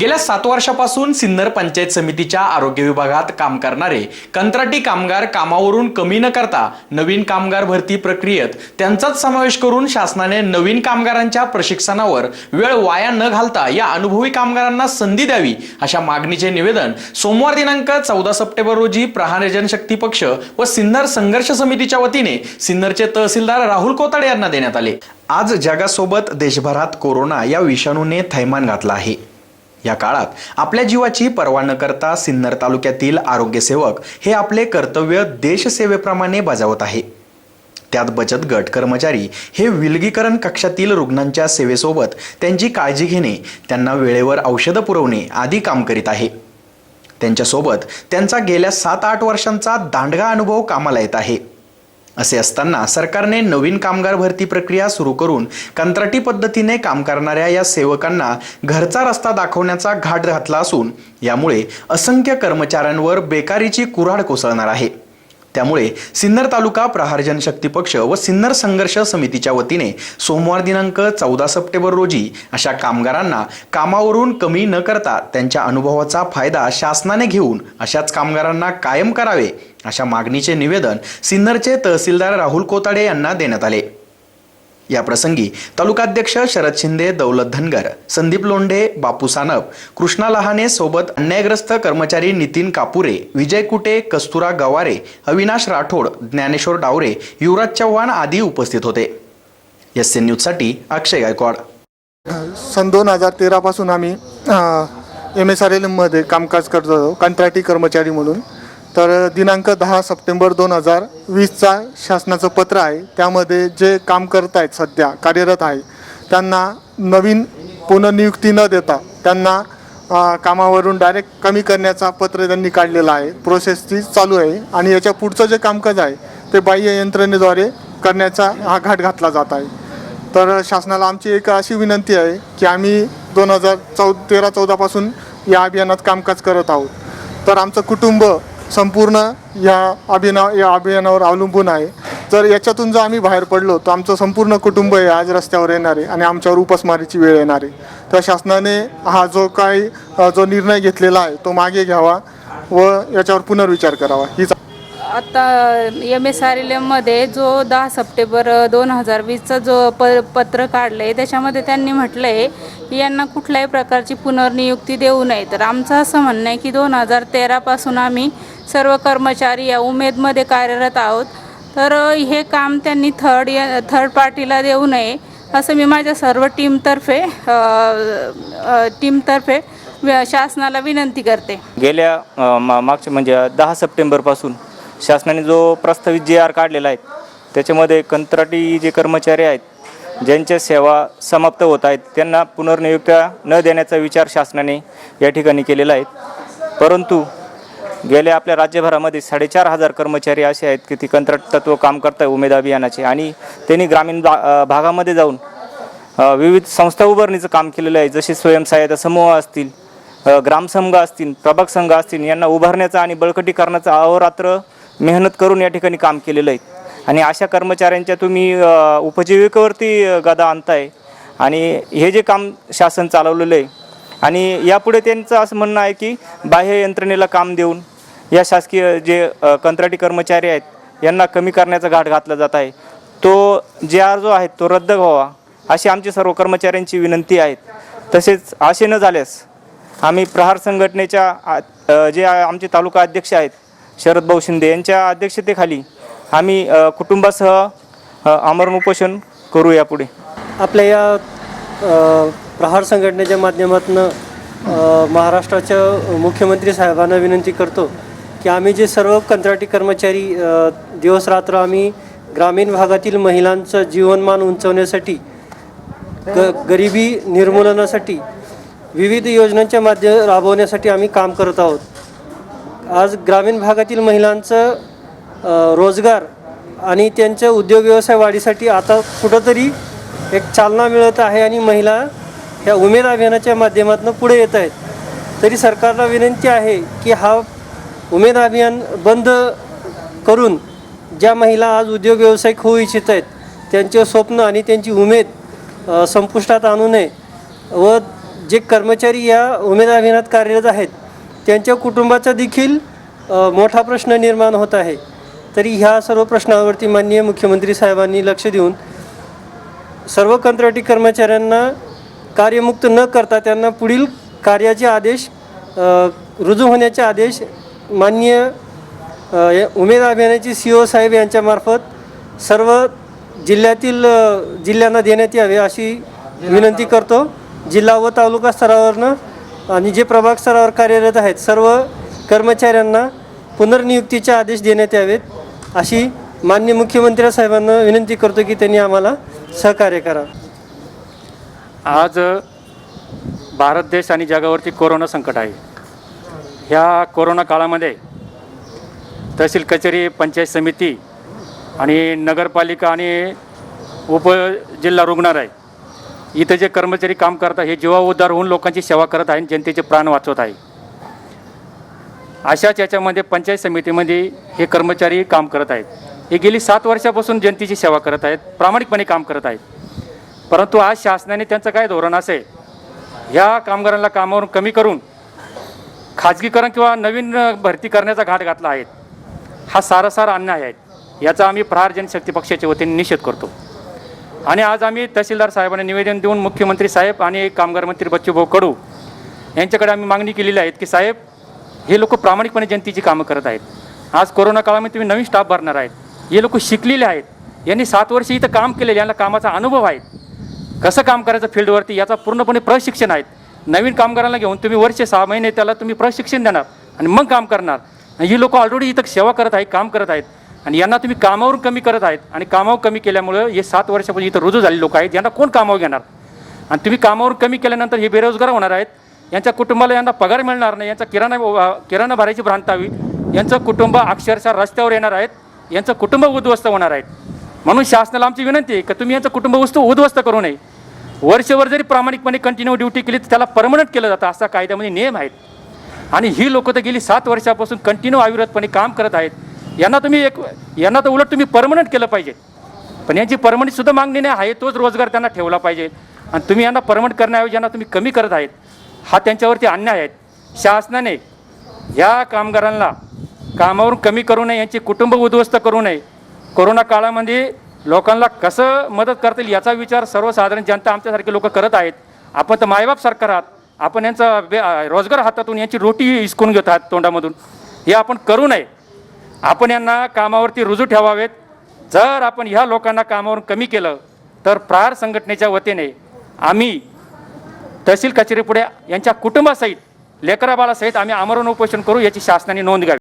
गेल्या सात वर्षापासून सिन्नर पंचायत समितीच्या आरोग्य विभागात काम करणारे कंत्राटी कामगार कामावरून कमी न करता नवीन कामगार भरती प्रक्रियेत त्यांचाच समावेश करून शासनाने नवीन कामगारांच्या प्रशिक्षणावर वेळ वाया न घालता या अनुभवी कामगारांना संधी द्यावी अशा मागणीचे निवेदन सोमवार दिनांक चौदा सप्टेंबर रोजी प्रहार जनशक्ती पक्ष व सिन्नर संघर्ष समितीच्या वतीने सिन्नरचे तहसीलदार राहुल कोताडे यांना देण्यात आले. आज जगासोबत देशभरात कोरोना या विषाणूने थैमान घातला आहे. या काळात आपल्या जीवाची पर्वा न करता सिन्नर तालुक्यातील आरोग्यसेवक हे आपले कर्तव्य देशसेवेप्रमाणे बजावत आहे. त्यात बचत गट कर्मचारी हे विलगीकरण कक्षातील रुग्णांच्या सेवेसोबत त्यांची काळजी घेणे त्यांना वेळेवर औषधं पुरवणे आदी काम करीत आहे. त्यांच्यासोबत त्यांचा गेल्या सात आठ वर्षांचा दांडगा अनुभव कामाला येत आहे. असे असताना सरकारने नवीन कामगार भरती प्रक्रिया सुरू करून कंत्राटी पद्धतीने काम करणाऱ्या या सेवकांना घरचा रस्ता दाखवण्याचा घाट घातला असून यामुळे असंख्य कर्मचाऱ्यांवर बेकारीची कुऱ्हाड कोसळणार आहे. त्यामुळे सिन्नर तालुका प्रहार जनशक्ती पक्ष व सिन्नर संघर्ष समितीच्या वतीने सोमवार दिनांक चौदा सप्टेंबर रोजी अशा कामगारांना कामावरून कमी न करता त्यांच्या अनुभवाचा फायदा शासनाने घेऊन अशाच कामगारांना कायम करावे अशा मागणीचे निवेदन सिन्नरचे तहसीलदार राहुल कोताडे यांना देण्यात आले. या प्रसंगी तालुकाध्यक्ष शरद शिंदे दौलत धनगर संदीप लोंढे बापू सानप कृष्णा लहाने सोबत अन्यायग्रस्त कर्मचारी नितीन कापुरे विजय कुटे कस्तुरा गवारे अविनाश राठोड ज्ञानेश्वर डावरे युवराज चव्हाण आदी उपस्थित होते. एस एन न्यूजसाठी अक्षय गायकवाड. सन दोन हजार तेरापासून आम्ही एम एस आर एलमध्ये कामकाज करत होतो कंत्राटी कर्मचारी म्हणून. तर दिनांक दहा सप्टेंबर दोन हजार वीसचा शासनाचं पत्र आहे. त्यामध्ये जे काम करत आहेत सध्या कार्यरत आहे त्यांना नवीन पुनर्नियुक्ती न देता त्यांना कामावरून डायरेक्ट कमी करण्याचा पत्र त्यांनी काढलेलं आहे. प्रोसेस ती चालू आहे आणि याच्या पुढचं जे कामकाज आहे ते बाह्य यंत्रणेद्वारे करण्याचा हा घाट घातला जात आहे. तर शासनाला आमची एक अशी विनंती आहे की आम्ही दोन हजार चौ तेरा चौदापासून या अभियानात कामकाज करत आहोत. तर आमचं कुटुंब संपूर्ण या अभियाना या अभियानावर अवलंबून आहे. जर याच्यातून जर आम्ही बाहेर पडलो तर आमचं संपूर्ण कुटुंब हे आज रस्त्यावर येणार आहे आणि आमच्यावर उपासमारीची वेळ येणार आहे. तर शासनाने हा जो काही जो निर्णय घेतलेला आहे तो मागे घ्यावा व याच्यावर पुनर्विचार करावा. हीच आता एम एस आर एल एममध्ये जो दहा सप्टेंबर दोन हजार वीसचा जो प पत्र काढलं आहे त्याच्यामध्ये त्यांनी म्हटलं आहे की यांना कुठल्याही प्रकारची पुनर्नियुक्ती देऊ नये. तर आमचं असं म्हणणं आहे की दोन हजार तेरापासून आम्ही सर्व कर्मचारी या उमेदमध्ये कार्यरत आहोत. तर हे काम त्यांनी थर्ड या थर्ड पार्टीला देऊ नये असं मी माझ्या सर्व टीमतर्फे टीमतर्फे शासनाला विनंती करते. गेल्या मा मागच्या म्हणजे दहा सप्टेंबरपासून शासनाने जो प्रस्तावित जे आर काढलेला आहे त्याच्यामध्ये कंत्राटी जे कर्मचारी आहेत ज्यांच्या सेवा समाप्त होत आहेत त्यांना पुनर्नियुक्त्या न देण्याचा विचार शासनाने या ठिकाणी केलेला आहे. परंतु गेल्या आपल्या राज्यभरामध्ये साडेचार हजार कर्मचारी असे आहेत की ती कंत्राट तत्व काम करत आहे उमेद अभियानाचे. आणि त्यांनी ग्रामीण भा भागामध्ये जाऊन विविध संस्था उभारणीचं काम केलेलं आहे. जसे स्वयंसहाय्यता समूह असतील ग्रामसंघ असतील प्रभाग संघ असतील यांना उभारण्याचा आणि बळकटीकरणाचा अहोरात्र मेहनत करून या ठिकाणी काम केलेलं आहे. आणि अशा कर्मचाऱ्यांच्या तुम्ही उपजीविकेवरती गदा आणताय. आणि हे जे काम शासन चालवलेलं आहे आणि यापुढे त्यांचं असं म्हणणं आहे की बाह्य यंत्रणेला काम देऊन या शासकीय जे कंत्राटी कर्मचारी आहेत यांना कमी करण्याचा घाट घातला जात आहे. तो जे आर जो आहे तो रद्द व्हावा अशी आमची सर्व कर्मचाऱ्यांची विनंती आहे तसेच असे न झाल्यास आम्ही प्रहार संघटनेच्या आ- जे आमचे तालुका अध्यक्ष आहेत शरद भाऊ शिंदे यांच्या अध्यक्षतेखाली आम्ही कुटुंबासह आमरण उपोषण करू यापुढे. आपल्या या प्रहार संघटनेच्या माध्यमातून महाराष्ट्राच्या मुख्यमंत्री साहेबांना विनंती करतो की आम्ही जे सर्व कंत्राटी कर्मचारी दिवस दिवसरात्र आम्ही ग्रामीण भागातील महिलांचं जीवनमान उंचवण्यासाठी ग गरिबी निर्मूलनासाठी विविध योजनांच्या माध्यम राबवण्यासाठी आम्ही काम करत आहोत. आज ग्रामीण भागातील महिलांचं रोजगार आणि त्यांच्या उद्योग व्यवसाय वाढीसाठी आता कुठंतरी एक चालना मिळत आहे आणि महिला ह्या उमेद अभियानाच्या माध्यमातून पुढे येत आहेत. तरी सरकारला विनंती आहे की हा उमेद अभियान बंद करून ज्या महिला आज उद्योग व्यावसायिक होऊ इच्छित आहेत त्यांचे स्वप्न आणि त्यांची उमेद संपुष्टात आणू नये व जे कर्मचारी या उमेद अभियानात कार्यरत आहेत त्यांच्या कुटुंबाचा देखील मोठा प्रश्न निर्माण होत आहे. तरी ह्या सर्व प्रश्नावरती माननीय मुख्यमंत्री साहेबांनी लक्ष देऊन सर्व कंत्राटी कर्मचाऱ्यांना कार्यमुक्त न करता त्यांना पुढील कार्याचे आदेश रुजू होण्याचे आदेश माननीय उमेद अभियानाचे सी ओ साहेब यांच्यामार्फत सर्व जिल्ह्यातील जिल्ह्यांना देण्यात यावे अशी विनंती करतो. जिल्हा व तालुका स्तरावरनं आणि जे प्रभाग स्तरावर कार्यरत आहेत सर्व कर्मचाऱ्यांना पुनर्नियुक्तीचे आदेश देण्यात यावेत अशी मान्य मुख्यमंत्री साहेबांना विनंती करतो की त्यांनी आम्हाला सहकार्य करा. आज भारत देश आणि जगावरती कोरोना संकट आहे. ह्या कोरोना काळामध्ये तहसील कचेरी पंचायत समिती आणि नगरपालिका आणि उपजिल्हा रुग्णालय इथं जे कर्मचारी काम करतात हे जीवाउद्धार होऊन लोकांची सेवा करत आहे आणि जनतेचे प्राण वाचवत आहे अशाच याच्यामध्ये पंचायत समितीमध्ये हे कर्मचारी काम करत आहेत. हे गेली सात वर्षापासून जनतेची सेवा करत आहेत प्रामाणिकपणे काम करत आहेत. परंतु आज शासनाने त्यांचं काय धोरण असेल? ह्या कामगारांना कामावरून कमी करून खाजगीकरण किंवा नवीन भरती करण्याचा घाट घातला आहे. हा सारासार अन्याय आहे. याचा आम्ही प्रहार जनशक्ती पक्षाच्या वतीने निषेध करतो. आणि आज आम्ही तहसीलदार साहेबांना निवेदन देऊन मुख्यमंत्री साहेब आणि कामगार मंत्री बच्चूभाऊ कडू यांच्याकडे आम्ही मागणी केलेली आहे की साहेब हे लोक प्रामाणिकपणे जनतेची कामं करत आहेत. आज कोरोना काळामध्ये तुम्ही नवीन स्टाफ भरणार आहेत. हे लोक शिकलेले आहेत. यांनी सात वर्ष इथं काम केलेले यांना कामाचा अनुभव आहे. कसं काम करायचं फील्डवरती याचा पूर्णपणे प्रशिक्षण आहेत. नवीन कामगारांना घेऊन तुम्ही वर्ष सहा महिने त्याला तुम्ही प्रशिक्षण देणार आणि मग काम करणार. आणि ही लोक ऑलरेडी इथं सेवा करत आहेत काम करत आहेत. आणि यांना तुम्ही कामावरून कमी करत आहेत आणि कामावर कमी केल्यामुळं हे सात वर्षापासून इथं रुजू झालेले लोक आहेत. यांना कोण कामावर घेणार? आणि तुम्ही कामावर कमी केल्यानंतर हे बेरोजगार होणार आहेत. यांच्या कुटुंबाला यांना पगार मिळणार नाही. यांचा किराणा किराणा भरायची भ्रांतावी यांचं कुटुंब अक्षरशः रस्त्यावर येणार आहेत. यांचं कुटुंब उद्ध्वस्त होणार आहेत. म्हणून शासनाला आमची विनंती आहे का तुम्ही यांचं कुटुंब वस्तू उद्ध्वस्त करू नये. वर्षभर जरी प्रामाणिकपणे कंटिन्यू ड्युटी केली तर त्याला परमनंट केलं जातं असा कायद्यामध्ये नियम आहेत. आणि ही लोकं तर गेली सात वर्षापासून कंटिन्यू अविरतपणे काम करत आहेत. यांना तुम्ही एक यांना तर उलट तुम्ही परमनंट केलं पाहिजे. पण यांची परमनंटसुद्धा मागणी नाही आहे तोच रोजगार त्यांना ठेवला पाहिजे. आणि तुम्ही यांना परमनंट करण्याऐवजी यांना तुम्ही कमी करत आहेत हा त्यांच्यावरती अन्याय आहे. शासनाने ह्या कामगारांना कामावरून कमी करू नये यांची कुटुंब उद्ध्वस्त करू नये. कोरोना काळामध्ये लोकांना कसं मदत करता येईल याचा विचार सर्वसाधारण जनता आमच्यासारखे लोक करत आहेत. आपण तर मायबाप सरकार आहात. आपण यांचा बे- रोजगार हातातून यांची रोटी हिसकून घेत आहात तोंडामधून. हे आपण करू नये. आपण यांना कामावरती रुजू ठेवावेत. जर आपण ह्या लोकांना कामावरून कमी केलं तर प्रहार संघटनेच्या वतीने आम्ही तहसील कचेरीपुढे यांच्या कुटुंबासहित लेकराबाळासहित आम्ही आमरण उपोषण करू याची शासनाने नोंद घ्यावी.